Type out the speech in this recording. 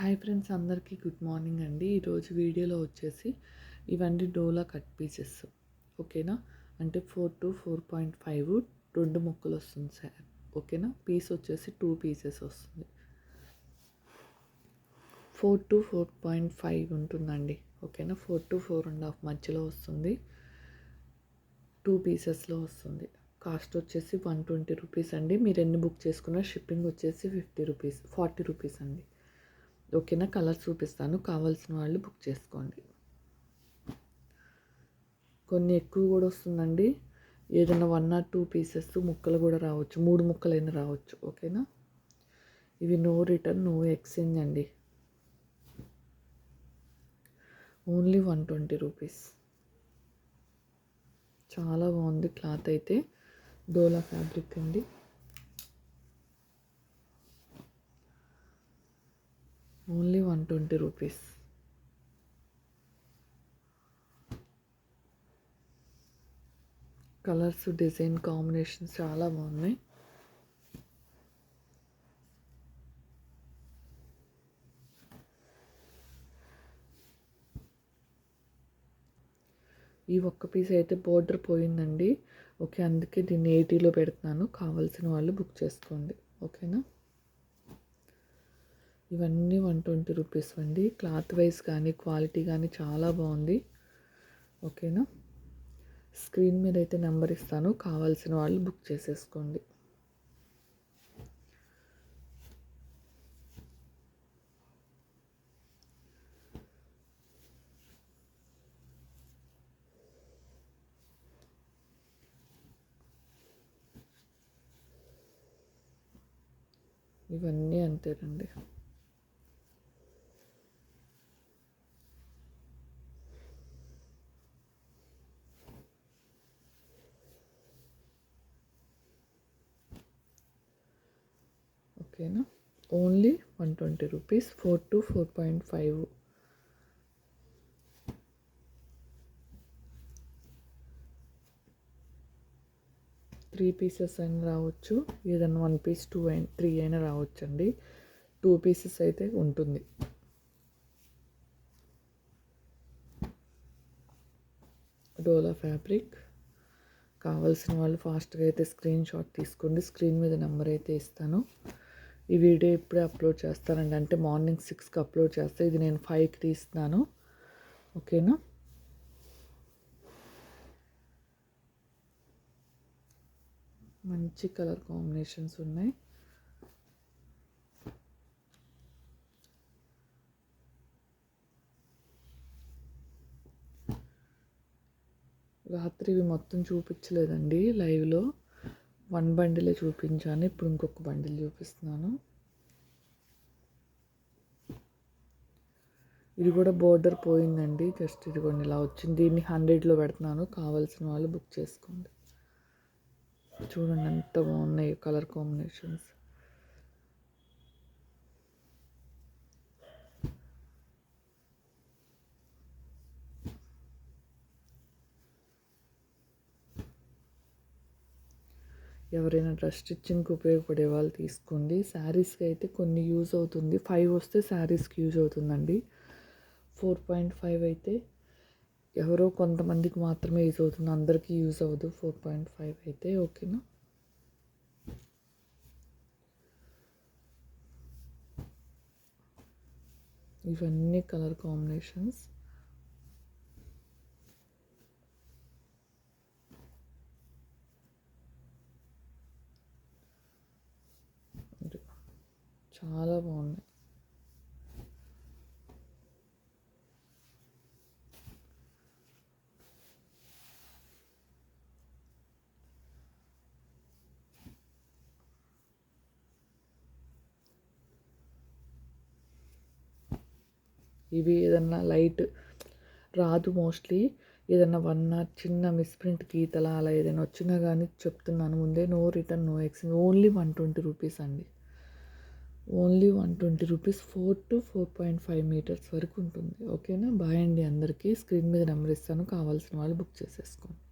Hi friends అందరికీ good morning అండి. ఈరోజు వీడియోలో వచ్చేసి ఇవన్నీ డోలా కట్ పీసెస్. ఓకేనా? అంటే four to four point five రెండు ముక్కలు వస్తుంది సార్. ఓకేనా? పీస్ వచ్చేసి టూ పీసెస్ వస్తుంది. Four to four point five ఉంటుందండి. ఓకేనా? Four to four and half మధ్యలో వస్తుంది. టూ పీసెస్లో వస్తుంది. కాస్ట్ వచ్చేసి వన్ ట్వంటీ రూపీస్ అండి. మీరు ఎన్ని బుక్ చేసుకున్నా షిప్పింగ్ వచ్చేసి ఫిఫ్టీ రూపీస్ ఫార్టీ రూపీస్ అండి. ఓకేనా కలర్ చూపిస్తాను. కావాల్సిన వాళ్ళు బుక్ చేసుకోండి. కొన్ని ఎక్కువ కూడా వస్తుందండి. ఏదైనా వన్ ఆర్ టూ పీసెస్ ముక్కలు కూడా రావచ్చు. మూడు ముక్కలైనా రావచ్చు. ఓకేనా? ఇవి నో రిటర్న్ నో ఎక్స్చేంజ్ అండి. ఓన్లీ వన్ ట్వంటీ రూపీస్ చాలా బాగుంది క్లాత్ అయితే. డోలా ఫ్యాబ్రిక్ అండి. Only one twenty rupees. Colours design combinations చాలా బాగున్నాయి. ఈ ఒక్క పీస్ అయితే బోర్డర్ పోయిందండి. ఓకే అందుకే దీన్ని ఎయిటీలో పెడుతున్నాను. కావాల్సిన వాళ్ళు బుక్ చేసుకోండి. ఓకేనా? ఇవన్నీ వన్ ట్వంటీ రూపీస్ అండి. క్లాత్ వైజ్ కానీ క్వాలిటీ కానీ చాలా బాగుంది. ఓకేనా? స్క్రీన్ మీద అయితే నెంబర్ ఇస్తాను. కావాల్సిన వాళ్ళు బుక్ చేసేసుకోండి. ఇవన్నీ అంతేనండి. ఓకేనా? Only one twenty rupees four to four point five three pieces అయినా రావచ్చు. ఏదైనా వన్ పీస్ టూ అయినా త్రీ అయినా రావచ్చు అండి టూ పీసెస్ అయితే ఉంటుంది. డోలా ఫ్యాబ్రిక్ కావాల్సిన వాళ్ళు ఫాస్ట్గా అయితే స్క్రీన్ షాట్ తీసుకోండి. స్క్రీన్ మీద నెంబర్ అయితే ఇస్తాను. ఈ వీడియో ఇప్పుడే అప్లోడ్ చేస్తానండి. అంటే మార్నింగ్ సిక్స్కి అప్లోడ్ చేస్తే ఇది నేను ఫైవ్కి తీస్తున్నాను. ఓకేనా? మంచి కలర్ కాంబినేషన్స్ ఉన్నాయి. రాత్రి ఇవి మొత్తం చూపించలేదండి లైవ్లో. వన్ బండిలే చూపించాను. ఇప్పుడు ఇంకొక బండిల్ చూపిస్తున్నాను. ఇది కూడా బోర్డర్ పోయిందండి. జస్ట్ ఇదిగోండి ఇలా వచ్చింది. దీన్ని హండ్రెడ్లో పెడుతున్నాను. కావాల్సిన వాళ్ళు బుక్ చేసుకోండి. చూడండి ఎంత బాగున్నాయి కలర్ కాంబినేషన్స్. ఎవరైనా డ్రెస్ స్టిచ్చింగ్కి ఉపయోగపడే వాళ్ళు తీసుకోండి. శారీస్కి అయితే కొన్ని యూజ్ అవుతుంది. ఫైవ్ వస్తే శారీస్కి యూజ్ అవుతుందండి. ఫోర్ పాయింట్ ఫైవ్ అయితే ఎవరో కొంతమందికి మాత్రమే యూజ్ అవుతుంది. అందరికీ యూజ్ అవ్వదు. ఫోర్ పాయింట్ ఫైవ్ అయితే ఓకేనా ఇవన్నీ కలర్ కాంబినేషన్స్ చాలా బాగున్నాయి. ఇవి ఏదన్నా లైట్ రాదు మోస్ట్లీ. ఏదన్నా వన్ ఆర్ చిన్న మిస్ప్రింట్ గీతల అలా ఏదైనా వచ్చినా కానీ చెప్తున్నాను. ముందే no return no exchange only one twenty rupees అండి. Only one twenty rupees four to four point five metres వరకు ఉంటుంది. ఓకేనా? బాయ్ అండి అందరికీ. స్క్రీన్ మీద నెంబర్ ఇస్తాను. కావాల్సిన వాళ్ళు బుక్ చేసేసుకోండి.